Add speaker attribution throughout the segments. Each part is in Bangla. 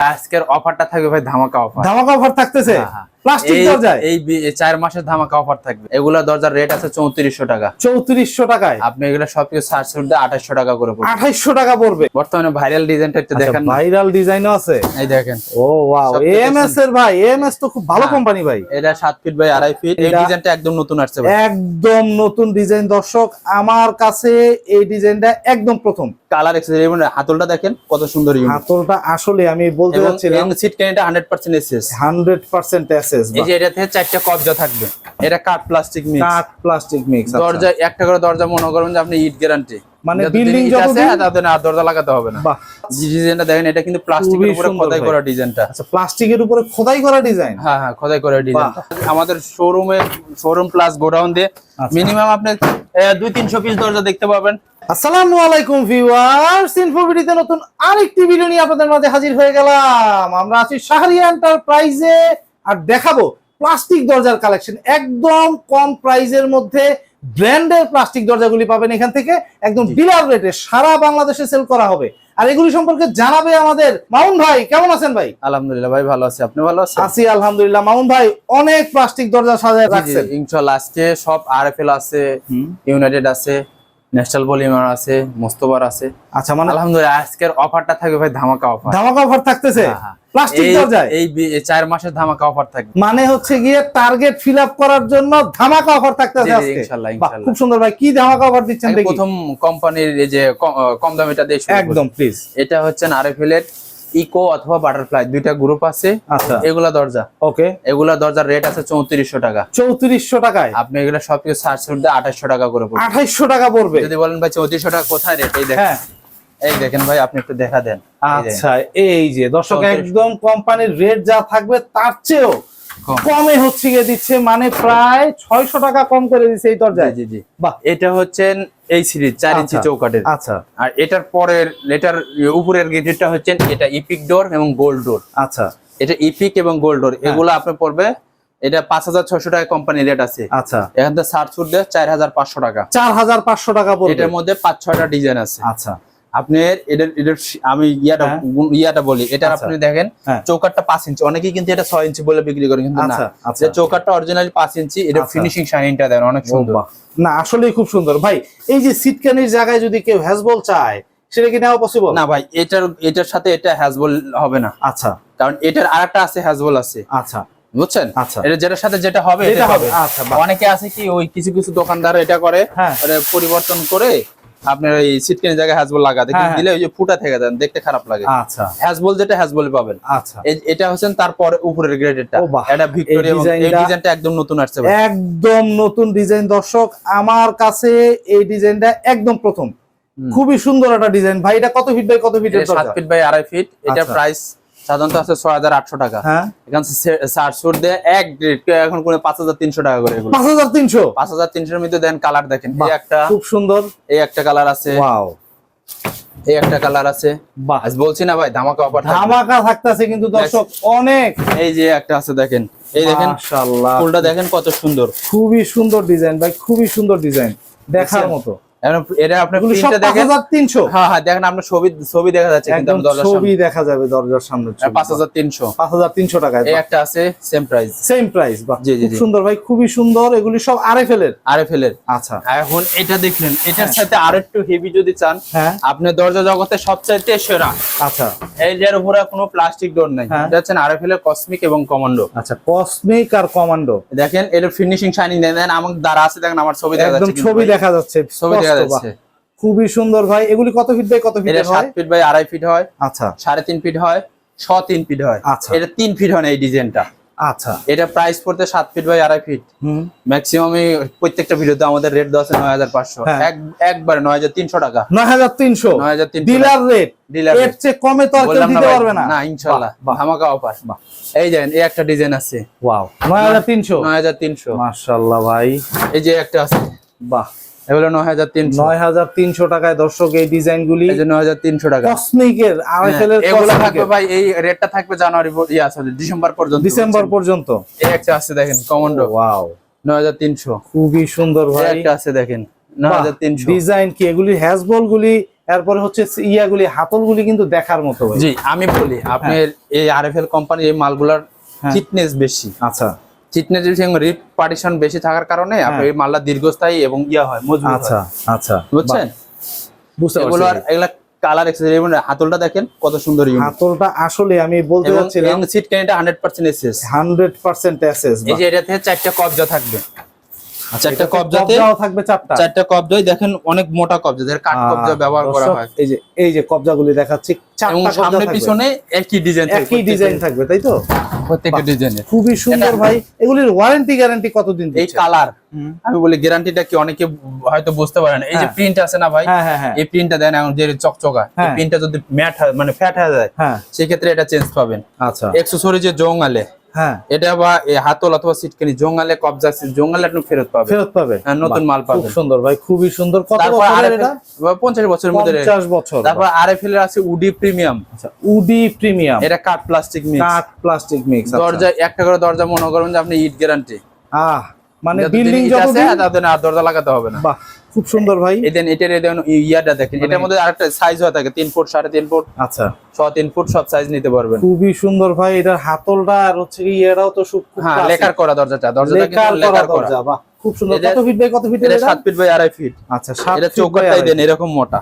Speaker 1: আজকের অফারটা থাকবে ভাই ধামাকা অফার
Speaker 2: ধামাকা অফার থাকতেছে? প্লাস্টিক দরজায়
Speaker 1: এই চার মাসের ধামাকা অফার থাকবে। এগুলা দরজার রেট আছে চৌত্রিশশো টাকা।
Speaker 2: চৌত্রিশশো টাকায়?
Speaker 1: আপনি এগুলো সবকিছু সার্চ করতে আঠাশশো টাকা করে পড়বে।
Speaker 2: আঠাইশো টাকা পড়বে।
Speaker 1: বর্তমানে ভাইরাল ডিজাইনটা একটু দেখেন
Speaker 2: ভাইরাল ডিজাইনও আছে?
Speaker 1: এই দেখেন।
Speaker 2: ও ওয়াও
Speaker 1: সব
Speaker 2: এর ভাই এএমএস তো খুব ভালো। কোম্পানি ভাই।
Speaker 1: এটা সাত ফিট বাই আড়াই ফিট এই ডিজাইনটা একদম নতুন আসছে
Speaker 2: একদম নতুন ডিজাইন দর্শক আমার কাছে এই ডিজাইনটা একদম প্রথম।
Speaker 1: কালার এক্সেসরি হাতলটা দেখেন কত সুন্দর
Speaker 2: হাতলটা আসলে আমি বলতে
Speaker 1: সিট ক্যানিটা hundred percent SS
Speaker 2: hundred percent SS
Speaker 1: এই যে এটাতে চারটা কবজা থাকবে। এটা কাঠ প্লাস্টিক মিক্স
Speaker 2: কাঠ প্লাস্টিক মিক্স
Speaker 1: দরজা একটা করে দরজা মনে করবেন যে আপনি ইট গ্যারান্টি
Speaker 2: মানে building যতদিন-
Speaker 1: আর দরজা লাগাতে হবে না।
Speaker 2: বাহ।
Speaker 1: ডিজাইনটা দেখেন এটা কিন্তু প্লাস্টিকের উপরে খোদাই করা ডিজাইনটা
Speaker 2: আচ্ছা প্লাস্টিকের উপরে খোদাই করা ডিজাইন
Speaker 1: হ্যাঁ হ্যাঁ খোদাই করা ডিজাইনটা আমাদের শোরুমে শোরুম প্লাস গোডাউন দিয়ে
Speaker 2: আচ্ছা।
Speaker 1: মিনিমাম আপনি আহ, দুই তিনশো পিস দরজা দেখতে পাবেন।
Speaker 2: আসসালামু আলাইকুম ভিউয়ার্স ইনফোভিডিতে নতুন আরেকটি ভিডিও নিয়ে আপনাদের মাঝে হাজির হয়ে গেলাম। আমরা আছি শাহরিয়া এন্টারপ্রাইজে আর দেখাবো প্লাস্টিক দরজার কালেকশন একদম কম প্রাইজের মধ্যে ব্র্যান্ডের প্লাস্টিক দরজাগুলি পাবেন এখান থেকে। একদম ডিলার রেটে সারা বাংলাদেশে সেল করা হবে। আর এগুলি সম্পর্কে জানাবে আমাদের মামুন ভাই। কেমন আছেন ভাই?
Speaker 1: আলহামদুলিল্লাহ ভাই ভালো আছি। আপনি ভালো আছেন?
Speaker 2: আছি আলহামদুলিল্লাহ। মামুন ভাই অনেক প্লাস্টিক দরজা সাজায় রাখছেন।
Speaker 1: ইনশাল্লাহ। আজকে সব আরএফএল আছে ইউনাইটেড আছে। ন্যাশনাল পলিমার আছে মোস্তবার আছে।
Speaker 2: আচ্ছা মানে
Speaker 1: আলহামদুলিল্লাহ আজকের অফারটা থাকবে ভাই ধামাকা অফার।
Speaker 2: ধামাকা অফার থাকতেছে?
Speaker 1: হ্যাঁ, হ্যাঁ।
Speaker 2: প্লাস্টিক দরজায়
Speaker 1: এই চার মাসের ধামাকা অফার থাকবে।
Speaker 2: মানে হচ্ছে গিয়ে টার্গেট ফিল আপ করার জন্য ধামাকা অফার থাকতেছে আজকে? ইনশাআল্লাহ
Speaker 1: ইনশাআল্লাহ
Speaker 2: খুব সুন্দর ভাই কি ধামাকা অফার দিচ্ছেন দেখি।
Speaker 1: প্রথম কোম্পানির এই যে কম দামিটা দিয়ে
Speaker 2: একদম প্লিজ
Speaker 1: এটা হচ্ছে আরএফএল এর ইকো অথবা বাটারফ্লাই দুইটা গ্রুপ আছে।
Speaker 2: আচ্ছা।
Speaker 1: এগুলা দরজা।
Speaker 2: ওকে
Speaker 1: এগুলা দরজার রেট আছে চৌত্রিশশো টাকা।
Speaker 2: চৌত্রিশশো টাকায়?
Speaker 1: আপনি এগুলো সবকিছু সার্চ করতে আঠাশশো টাকা করে পড়বে।
Speaker 2: টাকা পড়বে?
Speaker 1: যদি বলেন ভাই চৌত্রিশশো টাকা কোথায় রেট এই দেখেন।
Speaker 2: হ্যাঁ।
Speaker 1: এই দেখেন ভাই আপনি একটু দেখা দেন।
Speaker 2: আচ্ছা এই যে দর্শক একদম কোম্পানির রেট যা থাকবে তার চেয়েও
Speaker 1: কম।
Speaker 2: হচ্ছে গিয়ে দিচ্ছে মানে প্রায় ছয়শো টাকা কম করে দিচ্ছে এই দরজায়।
Speaker 1: জি জি
Speaker 2: বাহ।
Speaker 1: এটা হচ্ছেন এই সিরিজ চার ইঞ্চি
Speaker 2: আচ্ছা।
Speaker 1: চৌকাটের
Speaker 2: আচ্ছা।
Speaker 1: আর এটার পরের এটার উপরের গেটেরটা হচ্ছে এটা ইপিক ডোর এবং গোল্ড ডোর
Speaker 2: আচ্ছা।
Speaker 1: এটা ইপিক এবং গোল্ড ডোর
Speaker 2: হ্যাঁ।
Speaker 1: এগুলো আপনার পড়বে এটা পাঁচ হাজার ছয়শো টাকা কোম্পানি রেট আছে।
Speaker 2: আচ্ছা।
Speaker 1: এখান থেকে সার্চ দেয় চার হাজার পাঁচশো টাকা।
Speaker 2: চার হাজার পাঁচশো টাকা
Speaker 1: এটার মধ্যে পাঁচ ছয়টা ডিজাইন আছে।
Speaker 2: আচ্ছা।
Speaker 1: আপনার এটার এটার আমি ইয়াটা
Speaker 2: হ্যাঁ।
Speaker 1: ইয়াটা বলি। এটা
Speaker 2: আচ্ছা।
Speaker 1: আপনি দেখেন
Speaker 2: হ্যাঁ।
Speaker 1: চৌকাটটা পাঁচ ইঞ্চি। অনেকেই কিন্তু এটা ছয় ইঞ্চি বলে বিক্রি করে কিন্তু না।
Speaker 2: আচ্ছা আচ্ছা।
Speaker 1: চৌকাটটা অরিজিনালি পাঁচ ইঞ্চি এটা। ফিনিশিং শাইনিংটা দেন অনেক সুন্দর।
Speaker 2: না আসলেই খুব সুন্দর। ভাই এই যে সিটকানির জায়গায় যদি কেউ হ্যাজবল চায় সেটা কি নেওয়া পসিবল
Speaker 1: না ভাই এটার এটার সাথে এটা হ্যাজবল হবে না।
Speaker 2: আচ্ছা।
Speaker 1: কারণ এটার আরেকটা আছে হ্যাজবল আছে।
Speaker 2: আচ্ছা।
Speaker 1: বুঝছেন?
Speaker 2: আচ্ছা।
Speaker 1: এটা যেটার সাথে যেটা হবে এটা
Speaker 2: হবে।
Speaker 1: হবে।
Speaker 2: আচ্ছা
Speaker 1: অনেকে আছে কি ওই কিছু কিছু দোকানদার এটা করে
Speaker 2: হ্যাঁ।
Speaker 1: পরিবর্তন করে আপনার এই সিটকেনের জায়গায় হ্যাজবল লাগাতে
Speaker 2: হ্যাঁ,
Speaker 1: কিন্তু দিলে ওই যে ফুটা থেকে দেন দেখতে খারাপ লাগে।
Speaker 2: আচ্ছা।
Speaker 1: হ্যাজবল যেটা হ্যাজবল পাবেন।
Speaker 2: আচ্ছা।
Speaker 1: এটা হচ্ছেন তারপর উপরের গ্রেডেরটা এটা ভিক্টোরিয়া
Speaker 2: এই ডিজাইনটা-
Speaker 1: একদম নতুন আসছে
Speaker 2: একদম নতুন ডিজাইন দর্শক আমার কাছে এই ডিজাইনটা একদম প্রথম। খুবই সুন্দর একটা ডিজাইন ভাই এটা কত ফিট বাই কত ফিট
Speaker 1: এটা সাত
Speaker 2: দরজা
Speaker 1: ফিট বাই আড়াই ফিট
Speaker 2: আচ্ছা।
Speaker 1: প্রাইস সাধারণত আছে ছয় হাজার আটশো টাকা।
Speaker 2: হ্যাঁ।
Speaker 1: এখানে চার সুট দিয়ে এক গ্রেড এখন কোনো পাঁচ হাজার তিনশো টাকা করে এগুলো।
Speaker 2: পাঁচ হাজার তিনশো?
Speaker 1: পাঁচ হাজার তিনশোর মধ্যে দেন কালার দেখেন। এই একটা
Speaker 2: খুব সুন্দর।
Speaker 1: এই একটা কালার আছে। এই একটা কালার আছে। আজ বলছি না ভাই ধামাকা অফার
Speaker 2: ধামাকা থাকতেছে কিন্তু দর্শক অনেক।
Speaker 1: এই যে একটা আছে দেখেন। এই দেখেন
Speaker 2: মাশাআল্লাহ।
Speaker 1: ফুলটা দেখেন কত সুন্দর।
Speaker 2: খুবই সুন্দর ডিজাইন ভাই খুবই সুন্দর ডিজাইন দেখার মতো।
Speaker 1: এটা
Speaker 2: সব
Speaker 1: প্রিন্টটা
Speaker 2: পাঁচ
Speaker 1: দেখেন
Speaker 2: হাজার তিনশো।
Speaker 1: হ্যাঁ হ্যাঁ দেখেন আপনার ছবি ছবি দেখা যাচ্ছে কিন্তু
Speaker 2: একদম
Speaker 1: আমি
Speaker 2: ছবি দেখা যাবে দরজার সামনে
Speaker 1: সামনে পাঁচ হাজার তিনশো।
Speaker 2: পাঁচ হাজার তিনশো টাকায়
Speaker 1: এই একটা আছে সেম প্রাইস
Speaker 2: সেম প্রাইস বাহ।
Speaker 1: জি, জি,
Speaker 2: সুন্দর ভাই খুবই সুন্দর। এগুলি সব আরএফএল এর
Speaker 1: আরে ফেলের
Speaker 2: আচ্ছা।
Speaker 1: এখন এটা দেখলেন এটার সাথে আর একটু হেভি যদি চান
Speaker 2: হ্যাঁ।
Speaker 1: আপনি দরজা জগতে সবচাইতে সেরা।
Speaker 2: আচ্ছা।
Speaker 1: এই যার উপরে কোনো প্লাস্টিক ডোর নাই।
Speaker 2: হ্যাঁ।
Speaker 1: এটা হচ্ছে আরএফএল এর কসমিক এবং কমান্ডো
Speaker 2: আচ্ছা কসমিক আর কমান্ডো
Speaker 1: দেখেন এর ফিনিশিং শাইনিং দেন আমার দ্বারা আছে দেখেন আমার ছবি দেখা যাচ্ছে
Speaker 2: ছবি দেখা যাচ্ছে।
Speaker 1: ছবি। যাচ্ছে।
Speaker 2: খুবই সুন্দর ভাই। এগুলি কত ফিট বাই কত ফিট
Speaker 1: এটা সাত ফিট বাই আড়াই ফিট হয়।
Speaker 2: আচ্ছা।
Speaker 1: সাড়ে তিন ফিট হয় ছ তিন ফিট হয়।
Speaker 2: আচ্ছা।
Speaker 1: এটা তিন ফিট হয় এই ডিজাইনটা
Speaker 2: আচ্ছা।
Speaker 1: এটা প্রাইস পড়তে সাত ফিট বাই আড়াই ফিট
Speaker 2: হুম।
Speaker 1: ম্যাক্সিমাম প্রত্যেকটা ভিডিওতে আমাদের রেট দেওয়া আছে নয় হাজার পাঁচশো।
Speaker 2: হ্যাঁ।
Speaker 1: এক একবারে নয় হাজার তিনশো টাকা।
Speaker 2: নয় হাজার তিনশো?
Speaker 1: নয় হাজার তিনশো
Speaker 2: ডিলার রেট
Speaker 1: ডিলার
Speaker 2: এর চেয়ে কমে তো আর কেউ দিতে পারবে না।
Speaker 1: না। ধামাকা অফার
Speaker 2: বাহ।
Speaker 1: এই যে এই একটা ডিজাইন আছে।
Speaker 2: ওয়াও নয় হাজার তিনশো?
Speaker 1: নয় হাজার তিনশো।
Speaker 2: মাশাল্লাহ ভাই।
Speaker 1: এই যে একটা আছে।
Speaker 2: বাহ।
Speaker 1: এগুলো
Speaker 2: টাকায় দর্শক এই
Speaker 1: যে টাকা।
Speaker 2: কসমিকের আরএফএল এর
Speaker 1: হ্যাঁ, এগুলো থাকবে ভাই এই রেটটা থাকবে জানুয়ারি পর- ডিসেম্বর পর্যন্ত।
Speaker 2: ডিসেম্বর পর্যন্ত।
Speaker 1: এই একটা আছে দেখেন কমান্ডো
Speaker 2: ওয়াও
Speaker 1: নয় হাজার তিনশো।
Speaker 2: খুবই সুন্দর
Speaker 1: এই
Speaker 2: ভাই।
Speaker 1: একটা আছে দেখেন নয় হাজার তিনশো।
Speaker 2: ডিজাইন কি এগুলি হ্যাজবল গুলি এরপরে হচ্ছে ইয়াগুলি হাতলগুলি কিন্তু দেখার মতো
Speaker 1: জি আমি বলি আপনার এই আর আরএফএল কোম্পানির এই মালগুলার
Speaker 2: হ্যাঁ।
Speaker 1: ফিটনেস বেশি।
Speaker 2: আচ্ছা।
Speaker 1: রিপ পার্টিশন বেশি থাকার কারণে আপনার এই মালটা দীর্ঘস্থায়ী এবং ইয়া হয় মজবুত
Speaker 2: আচ্ছা আচ্ছা।
Speaker 1: বুঝছেন?
Speaker 2: বুঝতে
Speaker 1: এগুলো আর এগুলা কালার এক্সেসরি হাতলটা দেখেন কত সুন্দর
Speaker 2: হাতলটা আসলে আমি বলতে যাচ্ছিলাম
Speaker 1: সিট ক্যানিটা এসএস
Speaker 2: এসএস
Speaker 1: এই যে এটাতে চারটা কবজা থাকবে। চারটা কবজাতে
Speaker 2: কবজাও থাকবে চারটা।
Speaker 1: চারটা কবজাই দেখেন অনেক মোটা কবজা যাদের কাঠ কবজা ব্যবহার করা হয়।
Speaker 2: এই যে এই যে কবজাগুলি দেখাচ্ছি চারটা কবজা
Speaker 1: সামনে। পিছনে একই ডিজাইন
Speaker 2: একই ডিজাইন থাকবে তাই তো?
Speaker 1: প্রত্যেকটা ডিজাইনের
Speaker 2: খুবই সুন্দর ভাই। এগুলির ওয়ারেন্টি গ্যারান্টি কতদিন
Speaker 1: এই কালার
Speaker 2: হুম।
Speaker 1: আমি বলি গ্যারান্টিটা কি অনেকে হয়তো বুঝতে পারে না। এই যে
Speaker 2: হ্যাঁ।
Speaker 1: প্রিন্ট আছে না ভাই?
Speaker 2: হ্যাঁ হ্যাঁ হ্যাঁ।
Speaker 1: এই প্রিন্টটা দেন এখন যে চকচকা এই
Speaker 2: হ্যাঁ।
Speaker 1: প্রিন্টটা যদি ম্যাট মানে ফ্যাট হয়ে যায়
Speaker 2: হ্যাঁ।
Speaker 1: সেক্ষেত্রে এটা চেঞ্জ পাবেন।
Speaker 2: আচ্ছা।
Speaker 1: এক্সেসরি যে জঙ্গালে
Speaker 2: হ্যাঁ।
Speaker 1: এটা বা হাতল অথবা সিটকানি জঙ্গালে কবজা জঙ্গালে আপনি ফেরত পাবেন।
Speaker 2: ফেরত পাবে
Speaker 1: হ্যাঁ, নতুন
Speaker 2: বাহ,
Speaker 1: মাল
Speaker 2: খুব
Speaker 1: পাবেন।
Speaker 2: সুন্দর ভাই খুবই সুন্দর। কত এটা?
Speaker 1: বছরের মধ্যে
Speaker 2: পঞ্চাশ বছর।
Speaker 1: তারপর আরএফএল এর আছে উডি প্রিমিয়াম।
Speaker 2: আচ্ছা উডি প্রিমিয়াম।
Speaker 1: এটা প্লাস্টিক মিক্স
Speaker 2: প্লাস্টিক মিক্স
Speaker 1: দরজা একটা করে দরজা মনে করবেন যে আপনি ইট গ্যারান্টি
Speaker 2: আহ মানে বিল্ডিং
Speaker 1: আছে
Speaker 2: যতদিন
Speaker 1: আর দরজা লাগাতে হবে না।
Speaker 2: বাহ খুব সুন্দর ভাই।
Speaker 1: এদেন এটার এদেন ইয়াটা দেখেন।
Speaker 2: মানে-
Speaker 1: এটার মধ্যে আরেকটা সাইজ হয়ে থাকে তিন ফুট সাড়ে তিন ফুট।
Speaker 2: আচ্ছা।
Speaker 1: ছ তিন ফুট সব সাইজ নিতে পারবেন।
Speaker 2: খুবই সুন্দর ভাই এটার হাতলটা আর হচ্ছে কি এরাও তো খুব
Speaker 1: হ্যাঁ। লেকার করা দরজাটা। দরজাটা কিন্তু
Speaker 2: করা
Speaker 1: লেকার করা
Speaker 2: দরজা বাহ খুব সুন্দর। কত ফিট বাই কত ফিট
Speaker 1: এটা সাত ফিট বাই আড়াই ফিট
Speaker 2: আচ্ছা সাত
Speaker 1: এটা
Speaker 2: feet
Speaker 1: চৌকাটাই দেন এরকম মোটা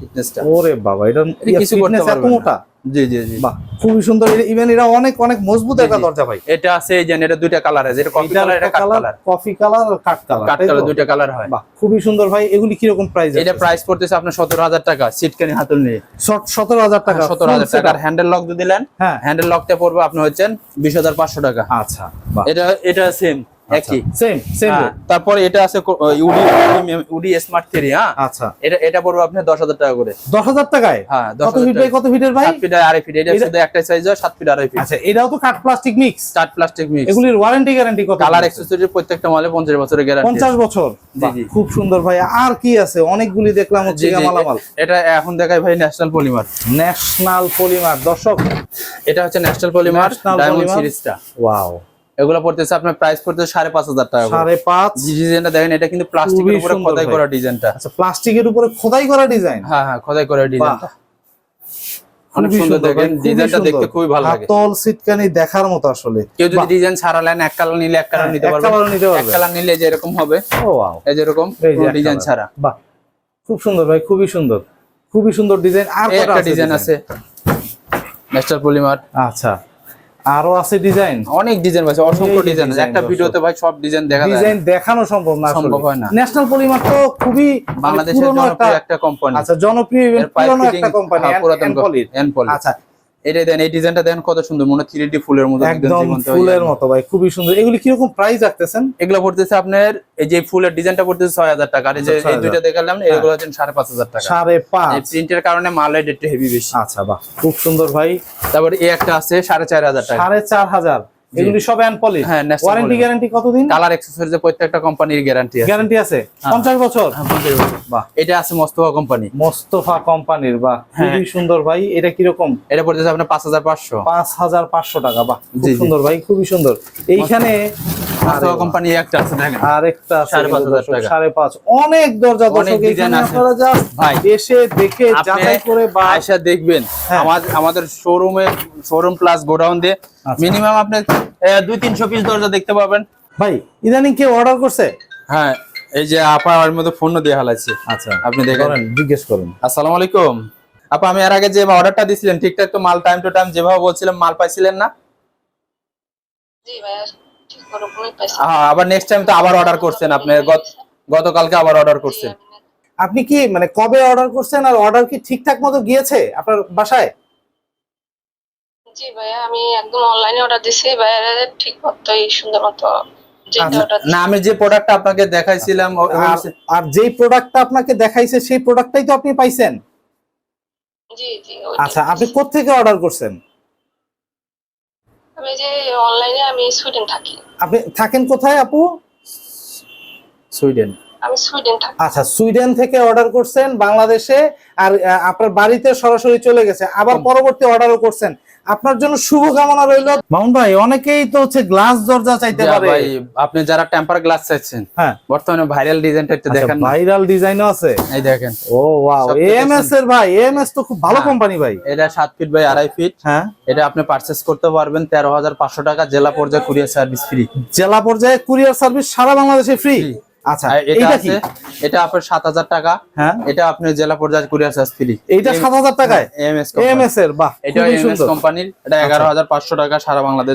Speaker 1: ফিটনেসটা
Speaker 2: ওরে বাবা এটা
Speaker 1: কিছু করতে পারবে
Speaker 2: মোটা?
Speaker 1: জি জি জি।
Speaker 2: বাহ খুবই সুন্দর। ইভেন এরা অনেক অনেক মজবুত একটা দরজা ভাই।
Speaker 1: এটা আছে এই যে এটা দুইটা কালার আছে। এটা কফি কালার এটা কালার
Speaker 2: কফি কালার আর কাঠ কালার
Speaker 1: কাঠ কালার দুইটা কালার হয়।
Speaker 2: বাহ খুবই সুন্দর ভাই। এগুলি কীরকম প্রাইস
Speaker 1: এটা প্রাইস পড়তেছে আপনার সতেরো হাজার টাকা সিটকানি হাতল নিয়ে।
Speaker 2: সতেরো হাজার টাকা
Speaker 1: সতেরো হাজার টাকা। আর হ্যান্ডেল লক যদি নেন
Speaker 2: হ্যাঁ।
Speaker 1: হ্যান্ডেল লকটা পড়বে আপনি হচ্ছেন বিশ হাজার পাঁচশো টাকা।
Speaker 2: আচ্ছা
Speaker 1: এটা এটা সেম একই
Speaker 2: সেম সেম
Speaker 1: হ্যাঁ, তারপরে এটা আছে ইউডি ইউডি স্মার্ট থ্রি হ্যাঁ?
Speaker 2: আচ্ছা।
Speaker 1: এটা এটা পড়বে আপনি দশ হাজার টাকা করে।
Speaker 2: দশ হাজার টাকায়?
Speaker 1: হ্যাঁ
Speaker 2: কত ফিট বাই কত ফিটের ভাই?
Speaker 1: সাত ফিট আর ফিট এটা শুধু একটা সাইজ হয় সাত ফিট আড়াই ফিট
Speaker 2: আচ্ছা এটাও তো কাঠ প্লাস্টিক মিক্স
Speaker 1: চার প্লাস্টিক মিক্স
Speaker 2: এগুলির ওয়ারেন্টি গ্যারান্টি কত?
Speaker 1: কালার এক্সেসরি প্রত্যেকটা মালে পঞ্চাশ বছরের গ্যারান্টি
Speaker 2: পঞ্চাশ বছর?
Speaker 1: জি, জি।
Speaker 2: খুব সুন্দর ভাই। আর কি আছে? অনেকগুলি দেখলাম হচ্ছে মালামাল।
Speaker 1: এটা এখন দেখাই ভাই ন্যাশনাল পলিমার
Speaker 2: ন্যাশনাল পলিমার দর্শক
Speaker 1: এটা হচ্ছে ন্যাশনাল পলিমার ডায়মন্ড সিরিজটা
Speaker 2: ওয়াও
Speaker 1: এগুলো পড়তেছে আপনার প্রাইস পড়তেছে সাড়ে পাঁচ হাজার টাকা
Speaker 2: সাড়ে পাঁচ?
Speaker 1: ডিজাইনটা দেখেন এটা কিন্তু প্লাস্টিকের
Speaker 2: খুবই
Speaker 1: উপরে খোদাই করা ডিজাইনটা
Speaker 2: আচ্ছা প্লাস্টিকের উপরে খোদাই করা ডিজাইন
Speaker 1: হ্যাঁ হ্যাঁ খোদাই করা ডিজাইনটা অনেক সুন্দর দেখেন ডিজাইনটা দেখতে খুবই ভালো লাগে।
Speaker 2: হাতল সিটকানি দেখার মতো আসলে।
Speaker 1: কেউ যদি ডিজাইন ছাড়া নেন এক কালার নিলে এক কালার
Speaker 2: হ্যাঁ,
Speaker 1: নিতে
Speaker 2: এক নিতে
Speaker 1: এক কালার নিলে যে এরকম হবে
Speaker 2: ও ওয়াও
Speaker 1: এই যেরকম ডিজাইন ছাড়া।
Speaker 2: বাহ। খুব সুন্দর ভাই খুবই সুন্দর। খুবই সুন্দর ডিজাইন আর কটা
Speaker 1: একটা ডিজাইন আছে। পলিমার
Speaker 2: আচ্ছা। আরও আছে ডিজাইন
Speaker 1: অনেক ডিজাইন আছে অসংখ্য ডিজাইন
Speaker 2: আছে।
Speaker 1: একটা ভিডিওতে ভাই সব ডিজাইন দেখা যায়।
Speaker 2: ডিজাইন দেখানো সম্ভব না
Speaker 1: সম্ভব হয় না।
Speaker 2: ন্যাশনাল পলিমার তো খুবই মানে
Speaker 1: বাংলাদেশের
Speaker 2: একটা
Speaker 1: জনপ্রিয় একটা কোম্পানি
Speaker 2: আচ্ছা জনপ্রিয় পুরনো একটা কোম্পানি
Speaker 1: পুরাতন এনপলি
Speaker 2: আচ্ছা
Speaker 1: এটা দেন এই ডিজাইনটা দেন কত সুন্দর মনে থ্রি ডি ফুলের মতো একদম হয়ে
Speaker 2: ফুলের মতো ভাই খুবই সুন্দর। এগুলি কীরকম প্রাইস রাখতেছেন?
Speaker 1: এগুলো পড়তেছে আপনার এই যে ফুলের ডিজাইনটা পড়তেছে ছয় হাজার টাকা আর এই যে
Speaker 2: আচ্ছা,
Speaker 1: এই দুইটা দেখালাম এগুলো হচ্ছে সাড়ে পাঁচ হাজার টাকা।
Speaker 2: সাড়ে
Speaker 1: এই প্রিন্টের কারণে মালের একটু হেভি বেশি।
Speaker 2: আচ্ছা বাহ খুব সুন্দর ভাই।
Speaker 1: তারপর এই একটা আছে সাড়ে চার হাজার টাকা।
Speaker 2: সাড়ে চার হাজার। এগুলি সব অ্যান্ড পলি
Speaker 1: হ্যাঁ,
Speaker 2: ওয়ারেন্টি গ্যারান্টি কতদিন?
Speaker 1: কালার এক্সেসরিজ প্রত্যেকটা কোম্পানির গ্যারান্টি আছে।
Speaker 2: গ্যারান্টি আছে?
Speaker 1: হ্যাঁ।
Speaker 2: পঞ্চাশ বছর? বাহ।
Speaker 1: এটা আছে মস্তফা কোম্পানি
Speaker 2: মোস্তফা কোম্পানির বাহ।
Speaker 1: হ্যাঁ।
Speaker 2: খুবই সুন্দর ভাই। এটা কীরকম?
Speaker 1: এটা পড়তেছে আপনার পাঁচ হাজার পাঁচশো।
Speaker 2: পাঁচ হাজার পাঁচশো টাকা বাহ। খুব। সুন্দর ভাই খুবই সুন্দর। এইখানে
Speaker 1: মস্তফা কোম্পানি একটা আছে দেখেন।
Speaker 2: আরেকটা আছে
Speaker 1: সাড়ে পাঁচ হাজার
Speaker 2: দর্শক,
Speaker 1: টাকা।
Speaker 2: সাড়ে পাঁচ। অনেক দরজা
Speaker 1: অনেক
Speaker 2: দর্শক এখানে আপনারা just
Speaker 1: ভাই,
Speaker 2: এসে দেখে যাচাই করে বা
Speaker 1: আয়সা দেখবেন।
Speaker 2: হ্যাঁ।
Speaker 1: আমাদের আমাদের শোরুমে শোরুম প্লাস গোডাউন দিয়ে। মিনিমাম আপনি দুই তিনশো পিস দরজা দেখতে পাবেন।
Speaker 2: ভাই ইদানিং কেউ অর্ডার করছে?
Speaker 1: হ্যাঁ এই যে আপা আমার মধ্যে ফোন দিয়ে হালাইছে।
Speaker 2: আচ্ছা
Speaker 1: আপনি দেখেন।
Speaker 2: জিজ্ঞেস করুন।
Speaker 1: আসসালামু আলাইকুম। আপা আমি এর আগে যে অর্ডারটা দিছিলেন ঠিকঠাক তো মাল টাইম টু টাইম যেভাবে বলছিলাম মাল পাইছিলেন না? আবার নেক্সট টাইম তো আবার অর্ডার করছেন আপনি। গতকালকে আবার অর্ডার করছেন।
Speaker 2: আপনি কি মানে কবে অর্ডার করছেন আর অর্ডার কি ঠিকঠাক মতো গিয়েছে আপনার বাসায়?
Speaker 3: জি ভাইয়া আমি একদম অনলাইনে অর্ডার দিছি। ভাইয়া ঠিক মতোই সুন্দর মতো
Speaker 2: আচ্ছা,
Speaker 1: না আমি যে প্রোডাক্টটা আপনাকে দেখাইছিলাম
Speaker 2: আর- যেই প্রোডাক্টটা আপনাকে দেখাইছে সেই প্রোডাক্টটাই তো আপনি পাইছেন?
Speaker 3: জি জি
Speaker 2: আচ্ছা আপনি কোত্থেকে অর্ডার করছেন?
Speaker 3: আমি যে অনলাইনে আমি সুইডেন থাকি।
Speaker 2: আপনি থাকেন কোথায় আপু?
Speaker 1: সুইডেন।
Speaker 3: আমি সুইডেন থাকি।
Speaker 2: আচ্ছা সুইডেন থেকে অর্ডার করছেন বাংলাদেশে আর আপনার বাড়িতে সরাসরি চলে গেছে আবার পরবর্তী অর্ডারও করছেন। আপনার জন্য শুভকামনা রইল। মামুন ভাই অনেকেই তো হচ্ছে গ্লাস দরজা চাইতে পারে।
Speaker 1: ভাই আপনি যারা টেম্পার গ্লাস চাইছেন
Speaker 2: হ্যাঁ।
Speaker 1: বর্তমানে ভাইরাল ডিজাইনটা একটু দেখেন না।
Speaker 2: ভাইরাল ডিজাইনও আছে?
Speaker 1: এই দেখেন।
Speaker 2: ও ওয়াও
Speaker 1: সব
Speaker 2: এএমএস এর ভাই এএমএস তো খুব ভালো
Speaker 1: হ্যাঁ।
Speaker 2: কোম্পানি ভাই।
Speaker 1: এটা সাত ফিট বাই আড়াই ফিট
Speaker 2: হ্যাঁ।
Speaker 1: এটা আপনি পারচেস করতে পারবেন তেরো হাজার পাঁচশো টাকা জেলা পর্যায়ে কুরিয়ার সার্ভিস ফ্রি
Speaker 2: জেলা পর্যায়ে কুরিয়ার সার্ভিস সারা বাংলাদেশে ফ্রি। আচ্ছা
Speaker 1: এটা আছে
Speaker 2: হ্যাঁ।
Speaker 1: জেলা পর্যায়ে কুরিয়ার চার্জ ফ্রি।
Speaker 2: হ্যাঁ,
Speaker 1: এটা 7000
Speaker 2: টাকায় আচ্ছা।
Speaker 1: টাকা সারা বাংলাদেশ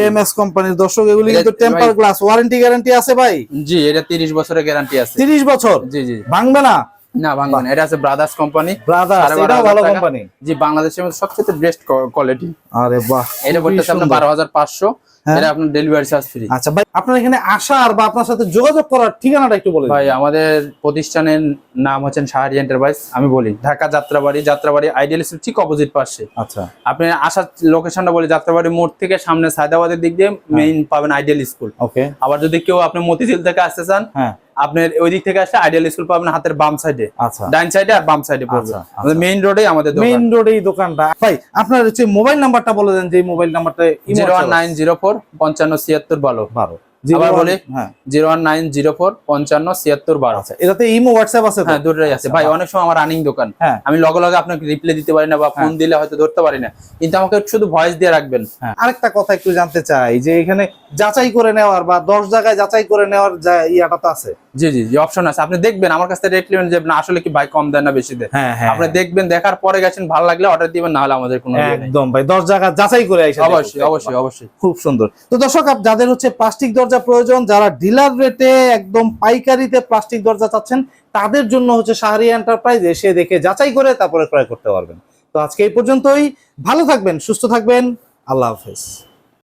Speaker 2: এমএস কোম্পানির। দর্শক এগুলি টেম্পার গ্লাস ওয়ারেন্টি গ্যারান্টি আছে ভাই?
Speaker 1: জি এটা 30 বছরের গ্যারান্টি আছে।
Speaker 2: 30 বছর?
Speaker 1: জি জি।
Speaker 2: ভাঙবে না?
Speaker 1: না ভাঙবে এটা আছে ব্রাদার্স কোম্পানি। Brothers
Speaker 2: company.
Speaker 1: জি বাংলাদেশের মধ্যে সবচেয়ে বেস্ট কোয়ালিটি
Speaker 2: আরে বাহ
Speaker 1: এটা বলতে আপনি
Speaker 2: 12500
Speaker 1: এটা আপনার ডেলিভারি চার্জ ফ্রি
Speaker 2: আচ্ছা ভাই আপনার এখানে আসার বা আপনার সাথে যোগাযোগ করার ঠিকানাটা একটু
Speaker 1: ভাই আমাদের প্রতিষ্ঠানের নাম হচ্ছেন এন্টারপ্রাইজ আমি বলি ঢাকা যাত্রাবাড়ি যাত্রাবাড়ি আইডিয়াল ঠিক অপোজিট পাশে।
Speaker 2: আচ্ছা।
Speaker 1: আপনি আসার লোকেশনটা বলি যাত্রাবাড়ি মোড় থেকে সামনে সায়দাবাদের দিক দিয়ে
Speaker 2: হ্যাঁ।
Speaker 1: মেইন পাবেন আইডিয়াল স্কুল
Speaker 2: ওকে
Speaker 1: আবার যদি কেউ আপনি মতিঝিল থেকে আসতে চান
Speaker 2: হ্যাঁ।
Speaker 1: আপনার ওই দিক থেকে আসলে আইডিয়াল স্কুল পাবেন হাতের বাম সাইডে
Speaker 2: আচ্ছা।
Speaker 1: ডাইন সাইডে আর বাম সাইডে পড়বে।
Speaker 2: আচ্ছা, আচ্ছা।
Speaker 1: মেইন রোডে আমাদের
Speaker 2: মেইন রোড এই দোকানটা। ভাই আপনার হচ্ছে মোবাইল নাম্বারটা বলে দেন যে মোবাইল নাম্বারটা
Speaker 1: zero one nine zero four পঞ্চান্ন ছিয়াত্তর বারো।
Speaker 2: বারো।
Speaker 1: আবার বলি?
Speaker 2: হ্যাঁ।
Speaker 1: Zero one nine zero four পঞ্চান্ন ছিয়াত্তর বারো।
Speaker 2: আচ্ছা এটাতে ইমো হোয়াটসঅ্যাপ আছে তো?
Speaker 1: হ্যাঁ দুটোই আছে। ভাই অনেক সময় আমার রানিং দোকান।
Speaker 2: হ্যাঁ।
Speaker 1: আমি লগে লগে আপনাকে রিপ্লাই দিতে পারি না বা ফোন দিলে হয়তো ধরতে পারি না। কিন্তু আমাকে শুধু ভয়েস দিয়ে রাখবেন।
Speaker 2: হ্যাঁ। আরেকটা কথা একটু জানতে চাই যে এখানে যাচাই করে নেওয়ার বা দশ জায়গায় যাচাই করে নেওয়ার ইয়াটা তো আছে।
Speaker 1: জি জি জি অপশন আছে। আপনি দেখবেন আমার কাছে রেট নেবেন যে না আসলে কি ভাই কম দেন না বেশি দেন?
Speaker 2: হ্যাঁ
Speaker 1: আপনি দেখবেন দেখার পরে গেছেন ভালো লাগলে অর্ডার দিবেন না হলে আমাদের কোনো ইয়ে
Speaker 2: একদম ভাই দশ জায়গা যাচাই করে আসে
Speaker 1: অবশ্যই অবশ্যই অবশ্যই।
Speaker 2: খুব সুন্দর। তো দর্শক আপ- যাদের হচ্ছে প্লাস্টিক দরজা প্রয়োজন যারা ডিলার রেটে একদম পাইকারিতে প্লাস্টিক দরজা চাচ্ছেন তাদের জন্য হচ্ছে শাহরি এন্টারপ্রাইজ এসে দেখে যাচাই করে তারপরে ক্রয় করতে পারবেন। তো আজকে এই পর্যন্তই। ভালো থাকবেন সুস্থ থাকবেন। আল্লাহ হাফেজ।